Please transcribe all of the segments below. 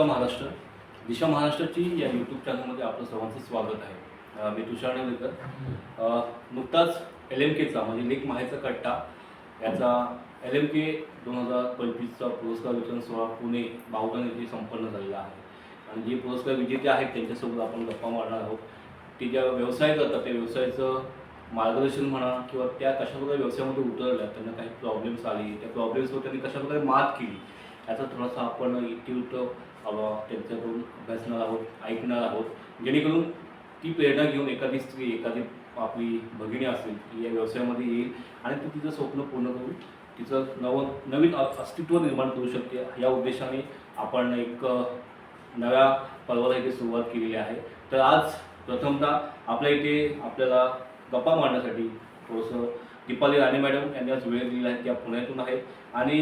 नमस्कार महाराष्ट्र. दिशा महाराष्ट्राची या यूट्यूब चॅनलमध्ये आपलं सर्वांचं स्वागत आहे. मी तुषार नेवलेकर नुकताच एल एम केचा म्हणजे लेख माहेचा कट्टा याचा एल एम के दोन हजार पंचवीसचा पुरस्कार वितरण सोहळा पुणे बाहुगण येथे संपन्न झालेला आहे. आणि जे पुरस्कार विजेते आहेत त्यांच्यासोबत आपण गप्पा मारणार आहोत. ते ज्या व्यवसाय करतात त्या व्यवसायाचं मार्गदर्शन म्हणा किंवा त्या कशाप्रकारे व्यवसायामध्ये उतरल्या त्यांना काही प्रॉब्लेम्स आले त्या प्रॉब्लेम्सवर त्यांनी कशाप्रकारे मात केली याचा थोडासा आपण इतिवृत्त त्यांच्याकडून अभ्यासणार आहोत ऐकणार आहोत. जेणेकरून ती प्रेरणा घेऊन एखादी स्त्री एखादी आपली भगिनी असेल ती या व्यवसायामध्ये येईल आणि ती तिचं स्वप्न पूर्ण करून तिचं नव नवीन अस्तित्व निर्माण करू शकते. या उद्देशाने आपण एक नव्या पर्वाला इथे सुरुवात केलेली आहे. तर आज प्रथमतः आपल्या इथे आपल्याला गप्पा मारण्यासाठी थोडंसं दीपाली राणे मॅडम यांनी आज वेळ दिलेला आहे त्या पुण्यातून आहेत. आणि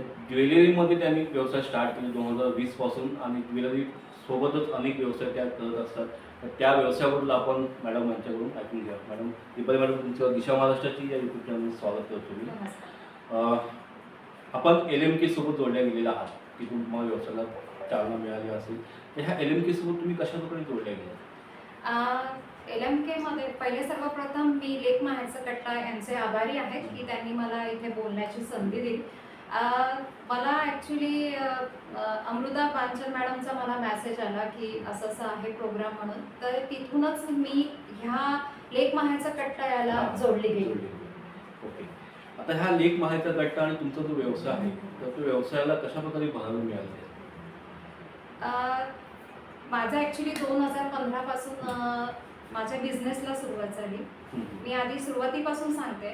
त्या ज्वेलरीमध्ये त्यांनी व्यवसाय स्टार्ट केले दोन हजार वीसपासून आणि ज्वेलरी सोबतच अनेक व्यवसाय त्या करत असतात. तर त्या व्यवसायाबद्दल आपण मॅडम यांच्याकडून ऐकून घ्या मॅडम दीपाली मॅडम तुमचं दिशा महाराष्ट्राची या युट्यूब चॅनलमध्ये स्वागत करतो मी. आपण एल एम के सोबत जोडल्या गेलेला आहात. तिथून तुम्हाला व्यवसायाला चालना मिळाली असेल. तर ह्या एल एम के सोबत तुम्ही कशा प्रकारे जोडल्या गेल्या? एल एम के मध्ये पहिले सर्वप्रथम मी लेख माहेरचा कट्टा यांचे आभारी आहेत की त्यांनी मला इथे बोलण्याची संधी दिली. मला ॲक्च्युली अमृता पांचन मॅडमचा मला मेसेज आला की असं असं आहे प्रोग्राम म्हणून. तर तिथूनच मी ह्या लेख माहेरचा कट्टा याला जोडली गेली. ओके. आता ह्या लेख माहितीचा गट्टा आणि तुमचा जो व्यवसाय आहे तर तो व्यवसायाला कशा प्रकारे भरावी मिळाली माझं ॲक्च्युली दोन हजार पंधरापासून माझ्या बिझनेसला सुरुवात झाली. मी आधी सुरुवातीपासून सांगते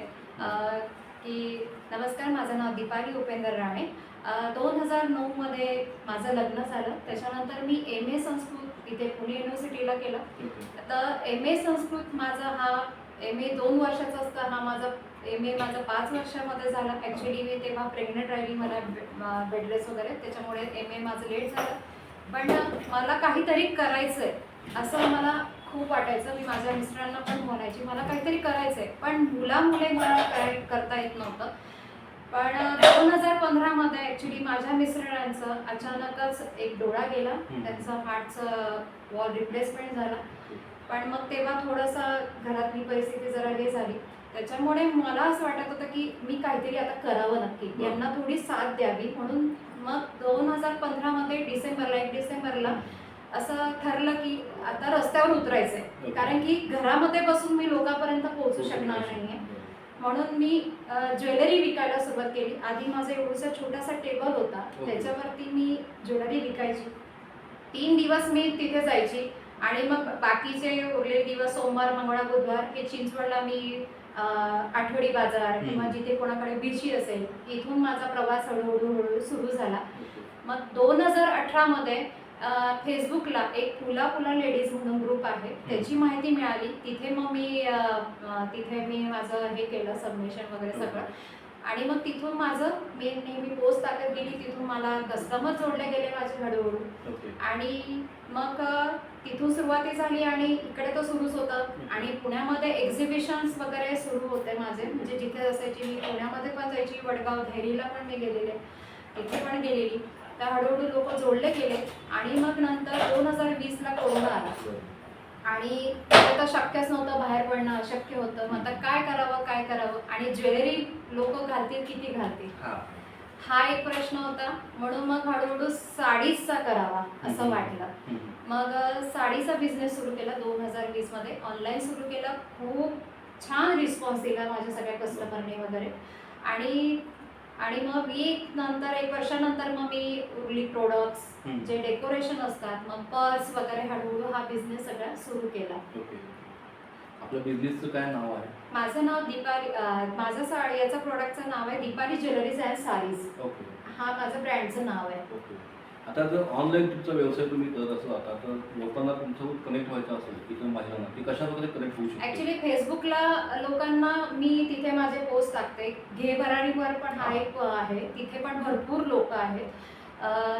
की नमस्कार माझं नाव दीपाली उपेंद्र राणे. दोन हजार नऊमध्ये माझं लग्न झालं. त्याच्यानंतर मी एम ए संस्कृत इथे पुणे युनिव्हर्सिटीला केलं. तर एम ए संस्कृत माझा हा एम ए दोन वर्षाचा असताना माझा एम ए माझा पाच वर्षामध्ये झाला. ॲक्च्युली मी तेव्हा प्रेग्नेंट राहिली मला बेडलेस वगैरे. त्याच्यामुळे एम ए माझं लेट झालं. पण मला काहीतरी करायचं आहे असं मला खूप वाटायचं. मी माझ्या मिस्टरांना पण म्हणायची मला काहीतरी करायचं आहे पण मुला मुले मला काय करता येत नव्हतं. पण दोन हजार पंधरामध्ये ॲक्च्युली माझ्या मिस्टरांचं अचानकच एक डोळा गेला. त्यांचं हार्टचं वॉल रिप्लेसमेंट झाला. पण मग तेव्हा थोडंसं घरातली परिस्थिती जरा हे झाली. त्याच्यामुळे मला असं वाटत होतं की मी काहीतरी आता करावं नक्की. यांना थोडी साथ द्यावी. म्हणून मग दोन हजार पंधरामध्ये डिसेंबरला एक डिसेंबरला असं ठरलं की आता रस्त्यावर उतरायचंय. कारण की घरामध्ये बसून मी लोकांपर्यंत पोहोचू शकणार. नाहीये. म्हणून मी ज्वेलरी विकायला सुरुवात केली. आधी माझा एवढासा छोटासा टेबल होता. त्याच्यावरती मी ज्वेलरी विकायची. तीन दिवस मी तिथे जायची. आणि मग बाकीचे उरलेले दिवस सोमवार मंगळवार बुधवार हे चिंचवडला मी आठवडी बाजार किंवा. जिथे कोणाकडे बिशी असेल इथून माझा प्रवास हळूहळू हळूहळू सुरू झाला. मग दोन हजार अठरामध्ये फेसबुकला एक पुला पुला लेडीज म्हणून ग्रुप आहे. त्याची माहिती मिळाली. तिथे मग मी तिथे मी माझं हे केलं सबमिशन वगैरे सगळं. आणि मग तिथून माझं मी नेहमी पोस्ट टाकत गेली. तिथून मला कस्टमर जोडले गेले माझे हळूहळू. आणि मग तिथून सुरुवाती झाली आणि इकडे तर सुरूच होतं. आणि पुण्यामध्ये एक्झिबिशन्स वगैरे सुरू होते माझे. म्हणजे जिथे असायची मी पुण्यामध्ये पण जायची वडगाव धैरीला पण मी गेलेले. तिथे पण गेलेली. तर हळूहळू लोक जोडले गेले आणि मग नंतर दोन हजार वीसला कोरोना आला. आणि ते तर शक्यच नव्हतं बाहेर पडणं अशक्य होतं. मग आता काय करावं काय करावं? आणि ज्वेलरी लोक घालतील किती घालतील? हा. एक प्रश्न होता. म्हणून मग हळूहळू साडीचा करावा असं. वाटलं. मग साडीचा बिझनेस सुरू केला दोन हजार वीसमध्ये ऑनलाईन सुरू केला. खूप छान रिस्पॉन्स दिला माझ्या सगळ्या कस्टमरने वगैरे. आणि आणि मग मी नंतर एक वर्षानंतर मग मी उरली प्रोडक्ट्स. जे डेकोरेशन असतात मग पर्स वगैरे हळूहळू हा बिझनेस सगळा सुरू केला. बिझनेसचं काय नाव आहे? माझं नाव दीपाली माझं साडी याचं प्रोडक्टचं नाव आहे Deepali jewelleries and saris okay. हा माझं ब्रँडचं नाव आहे. आता जर ऑनलाईन तुमचा व्यवसाय तुम्ही करत असाल आता तर लोकांना तुमच्यासोबत कनेक्ट व्हायचं असेल किंवा महिलांना ती कशा प्रकारे कनेक्ट होऊ शकते? ऍक्च्युली फेसबुकला लोकांना मी तिथे माझे पोस्ट टाकते. घे भरारीवर पण हा एक आहे. तिथे पण भरपूर लोक आहेत.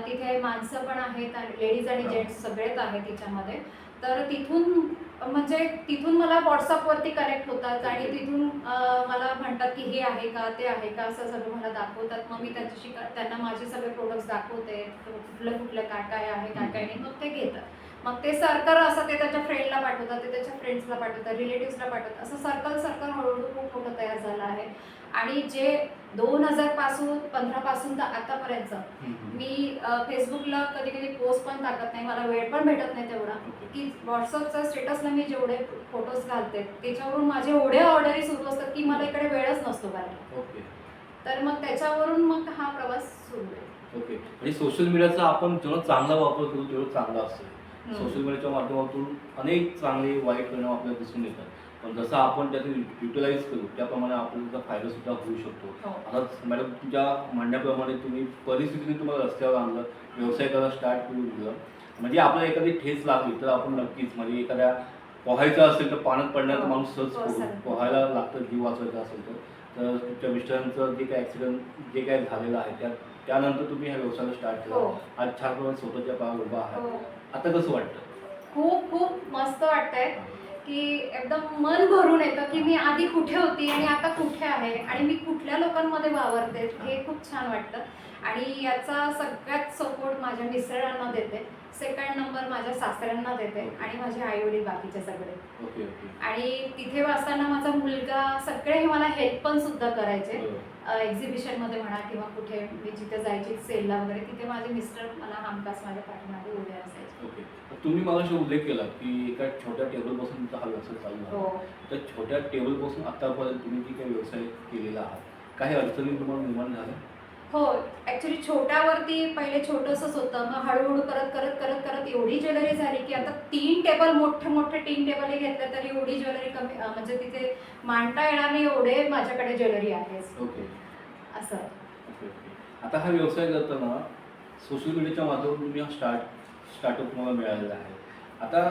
तिथे माणसं पण आहेत आणि लेडीज आणि. जेंट्स सगळेच आहेत तिच्यामध्ये. तर तिथून म्हणजे तिथून मला व्हॉट्सअपवरती कनेक्ट होतात आणि तिथून मला म्हणतात की हे आहे का ते आहे का असं सगळं मला दाखवतात. मग मी त्यांच्याशी त्यांना माझे सगळे प्रोडक्ट्स दाखवते. कुठलं कुठलं काय काय आहे काय काय नाही मग ते घेतात. मग ते सर्कल असं ते त्याच्या फ्रेंडला पाठवतात ते त्याच्या फ्रेंड्सला पाठवतात रिलेटिव्सला पाठवतात. असं सर्कल सर्कल हळूहळू खूप मोठं तयार झालं आहे. आणि जे दोन हजारपासून पंधरा पासून तर आतापर्यंत मी फेसबुकला कधी कधी पोस्ट पण टाकत नाही मला वेळ पण भेटत नाही तेवढा. की व्हॉट्सअपच्या स्टेटसला मी जेवढे फोटोज घालते त्याच्यावरून माझे एवढे ऑर्डरी सुरू असतात की मला इकडे वेळच नसतो ओके. तर मग त्याच्यावरून मग हा प्रवास सुरू आहे. ओके. म्हणजे सोशल मीडियाचा आपण जेवढा चांगला वापर करू तेवढं चांगला असतो. सोशल मीडियाच्या माध्यमातून अनेक चांगले वाईट परिणाम आपल्याला दिसून येतात. पण जसं आपण त्याचे युटिलाइज करू त्याप्रमाणे आपल्याला त्याचा फायदा सुद्धा होऊ शकतो. हो. आता मॅडम तुमच्या म्हणण्याप्रमाणे तुम्ही परिस्थितीने तुम्हाला रस्त्यावर आणलं व्यवसाय करायला स्टार्ट करू दिलं. म्हणजे आपल्याला एखादी ठेच लागली तर आपण नक्कीच म्हणजे एखाद्या पोहायचं असेल तर पाण्यात पडण्यात हो. माणूस सहज हो, सर. पोहायला लागतं जीव वाचवायचा असेल तर. तर तुमच्या मिस्टरांचं जे काय ॲक्सिडेंट जे काय झालेलं आहे त्या त्यानंतर तुम्ही ह्या व्यवसायाला स्टार्ट केला. आज छान प्रमाणे स्वतःच्या पायावर उभा आहे हो. आता कसं वाटतं? खूप खूप मस्त वाटतंय की एकदम मन भरून येतं की मी आधी कुठे होती आणि आता कुठे आहे आणि मी कुठल्या लोकांमध्ये वावरते हे खूप छान वाटतं. आणि याचा सगळ्यात सपोर्ट माझ्या मिस्टरांना देते सेकंड नंबर माझ्या सासऱ्यांना देते आणि माझे आई वडील बाकीचे सगळे. आणि तिथे असताना माझा मुलगा सगळे हे मला हेल्प पण सुद्धा करायचे. एक्झिबिशनमध्ये म्हणा किंवा कुठे मी जिथे जायची सेलला वगैरे तिथे माझे मिस्टर मला हमखास माझ्या पाठीमागे उभे असायचे. ओके. तर तुम्ही मला उल्लेख केला की एका छोट्या टेबलपासून तुमचा हा व्यवसाय चालू हो. आहे त्या छोट्या टेबलपासून आतापर्यंत तुम्ही जी काही व्यवसाय केलेला आहात काही अडचणी तुम्हाला निर्माण झाल्या? हो. ऍक्च्युली छोट्यावरती पहिले छोटंसंच होतं. मग हळूहळू करत करत करत करत एवढी ज्वेलरी झाली की आता तीन टेबल मोठे मोठे तीन टेबल घेतले तरी एवढी ज्वेलरी कमी म्हणजे तिथे मांडता येणार नाही एवढे माझ्याकडे ज्वेलरी आहे. ओके. असं. आता हा व्यवसाय करताना सोशल मीडियाच्या माध्यमातून तुम्ही हा स्टार्ट स्टार्टअप तुम्हाला मिळालेला आहे. आता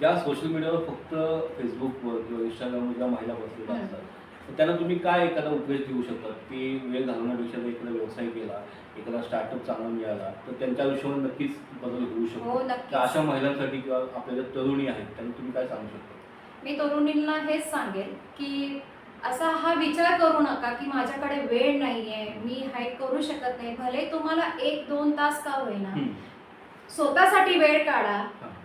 ज्या सोशल मीडियावर फक्त फेसबुकवर किंवा इंस्टाग्रामवर ज्या महिला बसलेल्या. असतात तर त्यांना तुम्ही काय एखादा उपदेश देऊ शकता? की वेळ घालवण्यापेक्षा जर एखादा व्यवसाय केला एखादा स्टार्टअप चांगला मिळाला तर त्यांच्या आयुष्यामध्ये नक्कीच बदल होऊ हो शकतो तर नक्की अशा महिलांसाठी किंवा आपल्या ज्या तरुणी आहेत त्यांना तुम्ही काय सांगू शकता? मी तरुणींना हेच सांगेल की असा हा विचार करू नका की माझ्याकडे वेळ नाहीये मी हाय करू शकत नाही. भले तुम्हाला एक दोन तास का होईना. स्वतःसाठी वेळ काढा.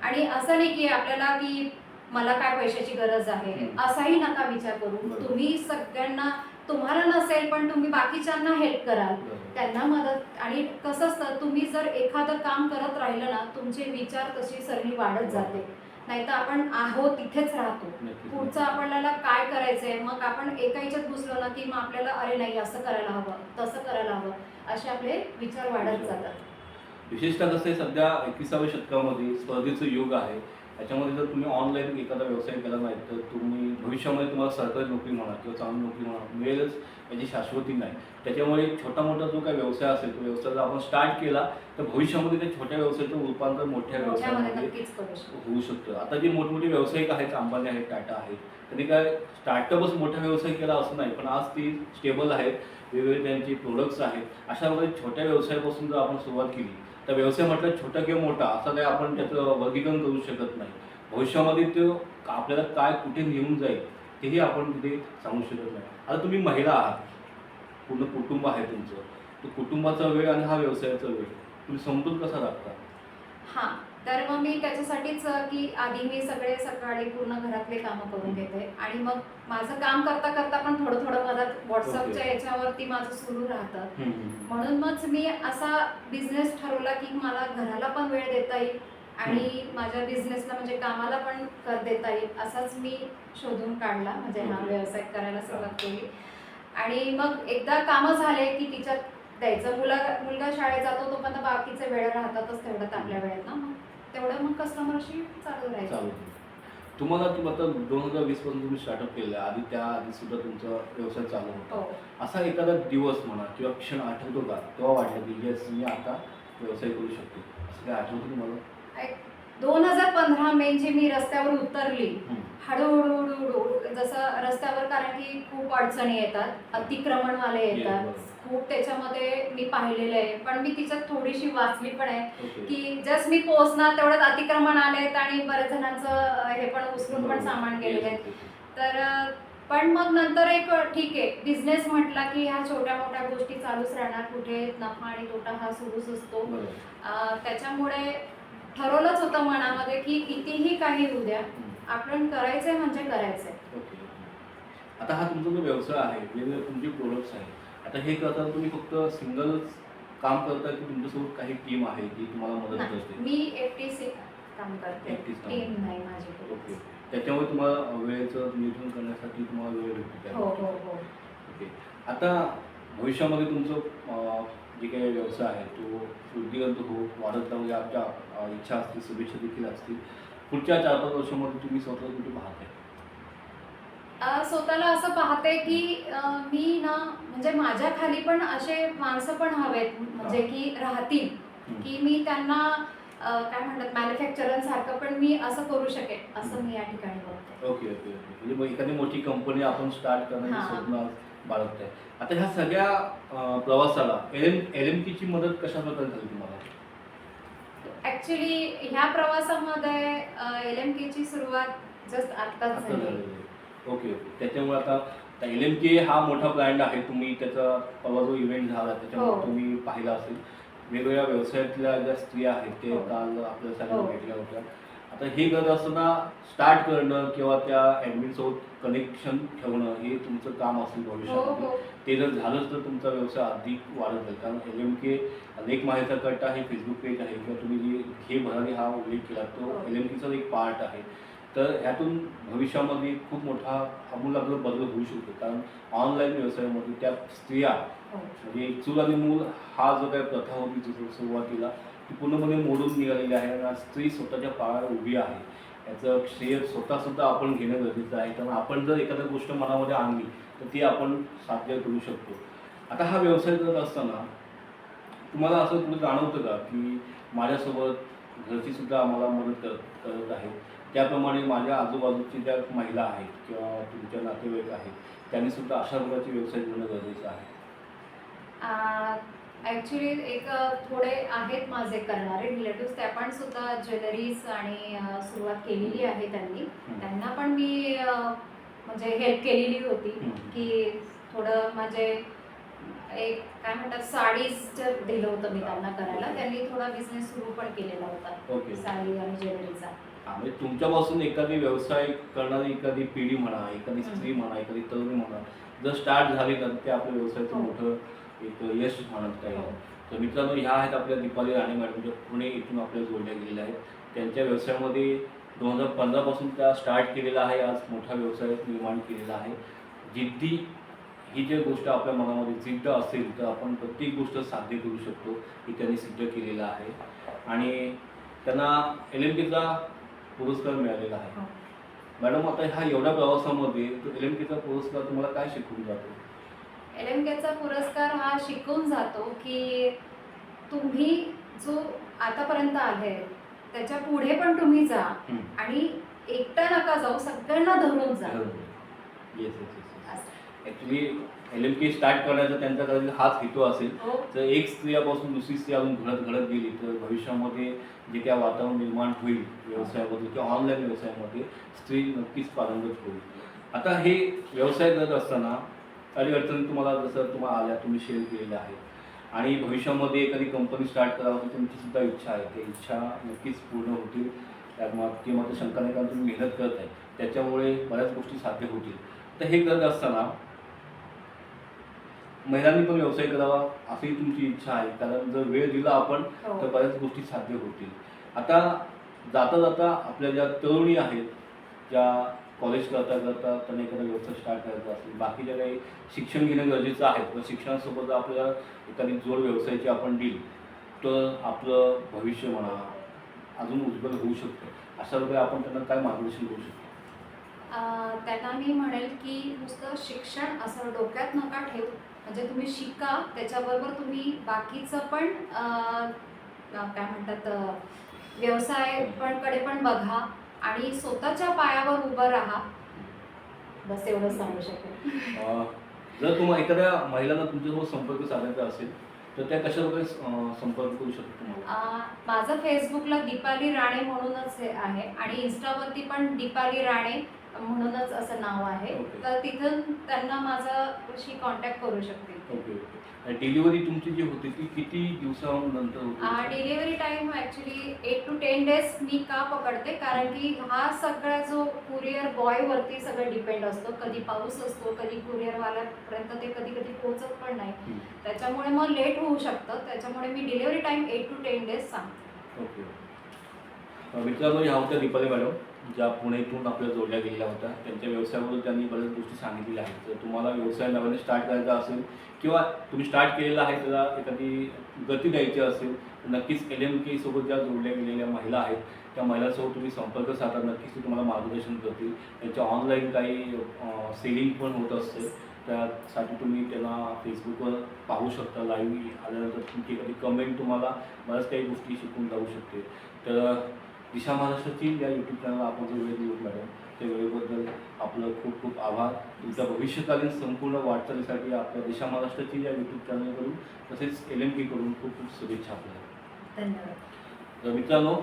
आणि असं नाही की आपल्याला की मला काय पैशाची गरज आहे. असाही नका विचार करू. तुम्ही सगळ्यांना तुम्हाला नसेल पण तुम्ही बाकीच्यांना हेल्प कराल. त्यांना मदत आणि कसं असतं तुम्ही जर एखादं काम करत राहिलं ना तुमचे विचार तशी सरणी वाढत जाते नाहीतर आपण आहोत तिथेच राहतो. पुढचं आपल्याला काय करायचंय मग आपण एका ह्याच्यात घुसलो ना की मग आपल्याला अरे नाही असं करायला हवं तसं करायला हवं असे आपले विचार वाढत जातात विशेषतः कसं आहे सध्या एकविसाव्या शतकामध्ये स्पर्धेचं युग आहे त्याच्यामध्ये जर तुम्ही ऑनलाईन एखादा व्यवसाय केला नाही तर तुम्ही भविष्यामध्ये तुम्हाला सरकारी नोकरी म्हणा किंवा चांगली नोकरी म्हणा मिळेलच याची शाश्वती नाही. त्याच्यामुळे छोटा मोठा जो काही व्यवसाय असेल तो व्यवसाय जर आपण स्टार्ट केला तर भविष्यामध्ये त्या छोट्या व्यवसायाचं रूपांतर मोठ्या व्यवसायामध्ये होऊ शकतं. आता जे मोठमोठे व्यावसायिक आहेत अंबानी आहेत टाटा आहेत त्यांनी काय स्टार्टअपच मोठा व्यवसाय केला असं नाही पण आज ती स्टेबल आहेत वेगवेगळे त्यांचे प्रोडक्ट्स आहेत अशा प्रकारे छोट्या व्यवसायापासून जर आपण सुरुवात केली तर व्यवसाय म्हटलं छोटा किंवा मोठा असं काही आपण त्याचं वर्गीकरण करू शकत नाही. भविष्यामध्ये तो आपल्याला काय कुठे नेऊन जाईल तेही आपण तिथे सांगू शकत नाही. आता तुम्ही महिला आहात. पूर्ण कुटुंब आहे तुमचं. तो कुटुंबाचा वेळ आणि हा व्यवसायाचा वेळ तुम्ही समतोल कसा राखता? हां. तर मग मी त्याच्यासाठीच की आधी मी सगळे सकाळी पूर्ण घरातले कामं करून घेते. आणि मग माझं काम करता करता पण थोडं थोडं मदत व्हॉट्सअपच्या. याच्यावरती माझं सुरू राहतं. म्हणून मग मी असा बिझनेस ठरवला की मला घराला पण वेळ देता येईल आणि माझ्या बिझनेसला म्हणजे कामाला पण कर देता येईल असाच मी शोधून काढला. म्हणजे हा. व्यवसाय करायला सुरुवात केली. आणि मग एकदा कामं झाले की तिच्यात द्यायचं. मुला मुलगा शाळेत जातो तोपर्यंत बाकीचे वेळ राहतातच तेवढ्यात आपल्या वेळेत ना तेवढं मग कस्टमरशी चालू राहायचं. चालू तुम्हाला तुम्ही आता दोन हजार वीसपासून तुम्ही स्टार्टअप केलं आधी त्या आधी सुद्धा तुमचा व्यवसाय चालू होता. हो. असा एखादा दिवस म्हणा किंवा क्षण आठवतो का? तेव्हा वाटलं की येस मी आता व्यवसाय करू शकतो. असं काय आठवतं तुम्हाला? दोन हजार पंधरा मे जी मी रस्त्यावर उतरली. हम्म. हळूहळू हळूहळू जसं रस्त्यावर कारण की खूप अडचणी येतात. अतिक्रमणवाले Yes, येतात. बरोबर. खूप त्याच्यामध्ये मी पाहिलेलं आहे. पण मी तिच्यात थोडीशी वाचली पण आहे. की जस्ट मी पोहोचणार तेवढ्यात अतिक्रमण आलेत आणि बऱ्याच जणांचं अं, हे पण उचलून पण सामान गेलेलं आहे. तर अं, पण मग नंतर एक अं, ठीक आहे. बिझनेस म्हटला की ह्या छोट्या मोठ्या गोष्टी चालूच राहणार. कुठे नफा आणि तोटा हा सुरूच असतो. बरोबर. अं, त्याच्यामुळे ठरवलंच होतं मनामध्ये की कितीही काही होऊ द्या. आपण करायचंय म्हणजे करायचंय. ओके. आता हा तुमचा जो व्यवसाय आहे वेगवेगळे तुमचे प्रोडक्ट्स आहेत आता हे करताना तुम्ही फक्त सिंगलच काम करता की तुमच्यासोबत काही टीम आहे जी तुम्हाला मदत करते मी एकटीच काम करते. एकटीच काम टीम. नाही माझी ओके. त्याच्यामुळे तुम्हाला वेळेचं नियोजन करण्यासाठी तुम्हाला वेळ भेटतो हो. हो हो. ओके. आता भविष्यामध्ये तुमचं जे काही व्यवसाय आहे तो वृद्धिगंत हो वाढत जाऊ या आमच्या अं, इच्छा असतील शुभेच्छा देखील असतील. पुढच्या चार पाच वर्षामध्ये तुम्ही स्वतः कुठे पाहताय? स्वतःला असं पाहते की मी ना म्हणजे माझ्या खाली पण असे माणसं पण हवेत म्हणजे की राहतील. की मी त्यांना काय म्हणतात मॅन्युफॅक्चरांसारखं पण मी असं करू शकेन असं मी या ठिकाणी बघते ओके म्हणजे एखादी मोठी कंपनी आपण स्टार्ट करण्याची. स्वप्न बाळगत आहे आता ह्या सगळ्या प्रवासाला एल एल एम ची मदत कशा प्रकारे झाली तुम्हाला ऍक्च्युली ह्या प्रवासामध्ये एल एम सुरुवात जस्ट आत्ताच आता झाली. ओके ओके त्याच्यामुळे आता एल एम के हा मोठा ब्रँड आहे तुम्ही त्याचा परवा जो इव्हेंट झाला त्याच्यामुळे हो. तुम्ही पाहिला असेल वेगवेगळ्या व्यवसायातल्या ज्या स्त्रिया आहेत ते हो. काल आपल्या सगळ्यांना हो. भेटल्या होत्या आता हे करत असताना स्टार्ट करणं किंवा त्या ऍडमिन सोबत कनेक्शन ठेवणं हे तुमचं काम असेल हो भविष्यामध्ये हो ते जर झालंच तर तुमचा व्यवसाय अधिक वाढत जाईल कारण एल एम के लेख माहितीचा कट्टा हे फेसबुक पेज आहे किंवा तुम्ही जे हे भरारी हा उल्लेख केला तो हो. एल एम केचा एक पार्ट आहे तर ह्यातून भविष्यामध्ये खूप मोठा आमूलाग्र बदल होऊ शकतो. कारण ऑनलाईन व्यवसायामध्ये त्या स्त्रिया हो. म्हणजे चूल आणि मूल हा जो काही प्रथा होती जो सुरुवातीला ती पूर्णपणे मोडून निघालेली आहे आणि स्त्री स्वतःच्या पायावर उभी आहे. याचं श्रेय स्वतः सुद्धा आपण घेणं गरजेचं आहे. कारण आपण जर एखादी गोष्ट मनामध्ये आणली तर ती आपण साध्य करू शकतो. आता हा व्यवसाय करत असताना तुम्हाला असं कुठं जाणवतं का की माझ्यासोबत घरची सुद्धा आम्हाला मदत करत करत आहे त्याप्रमाणे माझ्या आजूबाजूची ज्या महिला आहेत किंवा तुमच्या नातेवाईक आहेत त्यांनी सुद्धा अशा प्रकारचे व्यवसाय घेणं गरजेचं आहे. ॲक्च्युली एक थोडे आहेत माझे करणारे रिलेटिव्ह त्या पण सुद्धा ज्वेलरीज आणि सुरुवात केलेली आहे त्यांनी. त्यांना पण मी म्हणजे हेल्प केलेली होती. की थोडं म्हणजे एक काय म्हणतात साडीज दिलं होतं मी त्यांना करायला. त्यांनी थोडा बिझनेस सुरू पण केलेला होता साडी आणि ज्वेलरीचा म्हणजे तुमच्यापासून एखादी व्यवसाय करणारी एखादी पिढी म्हणा एखादी. स्त्री म्हणा एखादी तरुणी म्हणा जर स्टार्ट झाली तर ते आपल्या व्यवसायाचं हो. मोठं एक यश म्हणत काय हो. तर मित्रांनो ह्या आहेत आपल्या दीपाली राणे मॅडम ज्या पुणे इथून आपल्या जोडल्या गेलेल्या आहेत त्यांच्या व्यवसायामध्ये दोन हजार पंधरापासून त्या स्टार्ट केलेला आहे आज मोठा व्यवसाय निर्माण केलेला आहे जिद्दी ही जी गोष्ट आपल्या मनामध्ये जिद्द असेल तर आपण प्रत्येक गोष्ट साध्य करू शकतो हे त्यांनी सिद्ध केलेलं आहे आणि त्यांना एल एम केचा पुरस्कार मिळालेला आहे. हो. मॅडम आता ह्या एवढ्या प्रवासामध्ये तो एल एम केचा पुरस्कार तुम्हाला काय शिकवून जातो? एल एम केचा पुरस्कार हा शिकून जातो की तुम्ही जो आतापर्यंत आले त्याच्या पुढे पण तुम्ही जा. आणि एकटा नका जाऊ सगळ्यांना धरून जा. Yes yes actually L M K start करण्याचा त्यांचा कदाचित हाच हेतू असेल. हो. तर एक स्त्रियापासून दुसरी स्त्री अजून घडत घडत गेली तर भविष्यामध्ये जे काय वातावरण निर्माण होईल व्यवसायामध्ये किंवा ऑनलाईन व्यवसायामध्ये स्त्री नक्कीच पारंगत होईल. आता हे व्यवसाय करत असताना काही अडचणी तुम्हाला जसं तुम्हाला आल्या तुम्ही शेअर केलेल्या आहेत. आणि भविष्यामध्ये एखादी कंपनी स्टार्ट करावी तुमची सुद्धा इच्छा आहे. त्या इच्छा नक्कीच पूर्ण होतील. मात्र मात्र शंका नाही कारण तुम्ही मेहनत करत आहे त्याच्यामुळे बऱ्याच गोष्टी साध्य होतील. तर हे करत असताना महिलांनी पण व्यवसाय करावा अशी तुमची इच्छा आहे. कारण जर वेळ दिला आपण हो. तर बऱ्याच गोष्टी साध्य होतील. आता जाता जाता आपल्या ज्या तरुणी आहेत ज्या कॉलेज करता करता त्यांना एखादा व्यवसाय स्टार्ट करायचा असेल बाकीच्या काही शिक्षण घेणं गरजेचं आहे पण शिक्षणासोबत आपल्याला एखादी जोड व्यवसायाची आपण दिली तर आपलं भविष्य म्हणा अजून उज्ज्वल होऊ शकतं. अशा प्रकारे आपण त्यांना काय मार्गदर्शन करू शकतो? अं, त्यांना मी म्हणेल की नुसतं शिक्षण असं डोक्यात नका ठेवू. म्हणजे तुम्ही शिका त्याच्याबरोबर तुम्ही बाकीचं पण काय म्हणतात व्यवसाय पण कडे पण बघा आणि स्वतःच्या पायावर उभं राहा. बस एवढंच सांगू शकेल जर तुम्हाला एखाद्या महिलांना तुमच्यासोबत संपर्क साधायचा असेल तर त्या कशा प्रकारे अं, संपर्क करू शकतो तुम्हाला? माझं फेसबुकला दीपाली राणे म्हणूनच आहे आणि इन्स्टावरती पण दीपाली राणे. म्हणूनच असं नाव आहे. Okay. तर तिथून त्यांना माझ्याशी कॉन्टॅक्ट करू शकतील. Okay okay. आणि डिलिव्हरी तुमची जी होती ती किती दिवसानंतर होती? Delivery time actually eight to ten days मी का पकडते? कारण की हा सगळा जो कुरिअर बॉयवरती सगळं डिपेंड असतो. कधी पाऊस असतो कधी कुरिअरवाल्यापर्यंत ते कधी कधी पोहोचत पण नाही. हम्म. त्याच्यामुळे मग लेट होऊ शकतं. त्याच्यामुळे मी delivery time eight to ten days सांगते. ओके अ, मित्रांनो ह्या होत्या दीपाली मॅडम. ज्या पुणेतून आपल्या जोडल्या गेलेल्या होत्या त्यांच्या व्यवसायाबद्दल त्यांनी बऱ्याच गोष्टी सांगितलेल्या आहेत. जर तुम्हाला व्यवसाय नव्याने स्टार्ट करायचा असेल किंवा तुम्ही स्टार्ट केलेला आहे त्याला एखादी गती द्यायची असेल तर नक्कीच एल एम के सोबत ज्या जोडल्या गेलेल्या महिला आहेत त्या महिलांसोबत तुम्ही संपर्क साधा नक्कीच ते तुम्हाला मार्गदर्शन करतील. त्यांच्या ऑनलाईन काही सेलिंग पण होत असते. त्यासाठी तुम्ही त्यांना फेसबुकवर पाहू शकता लाईव्ह आल्यानंतर तुमची एखादी कमेंट तुम्हाला बऱ्याच काही गोष्टी शिकून जाऊ शकते. तर दिशा महाराष्ट्राची या यूट्यूब चॅनलला आपण जो वेळ दिलो मॅडम त्या वेळेबद्दल आपलं खूप खूप आभार. तुमच्या भविष्यकालीन संपूर्ण वाटचालीसाठी आपल्या दिशा महाराष्ट्राची या यूट्यूब चॅनलकडून तसेच एल एमकडून खूप खूप शुभेच्छा आपल्याला. धन्यवाद. तर मित्रांनो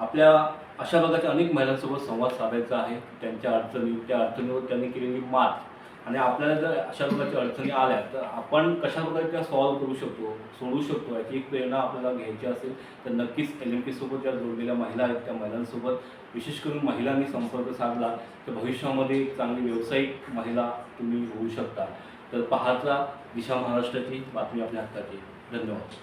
आपल्या अशा प्रकारच्या अनेक महिलांसोबत संवाद साधायचा आहे. त्यांच्या अडचणी त्या अडचणीवर त्यांनी केलेली मात आणि आपल्याला जर अशा प्रकारच्या अडचणी आल्या तर आपण कशा प्रकारे त्या सॉल्व्ह करू शकतो सोडू शकतो? याची एक प्रेरणा आपल्याला घ्यायची असेल तर नक्कीच एल एम पीसोबत ज्या जोडलेल्या महिला आहेत त्या महिलांसोबत विशेष करून महिलांनी संपर्क साधला तर भविष्यामध्ये एक चांगली व्यावसायिक महिला तुम्ही होऊ शकता. तर पाहता दिशा महाराष्ट्राची बातमी आपल्या हक्काची धन्यवाद.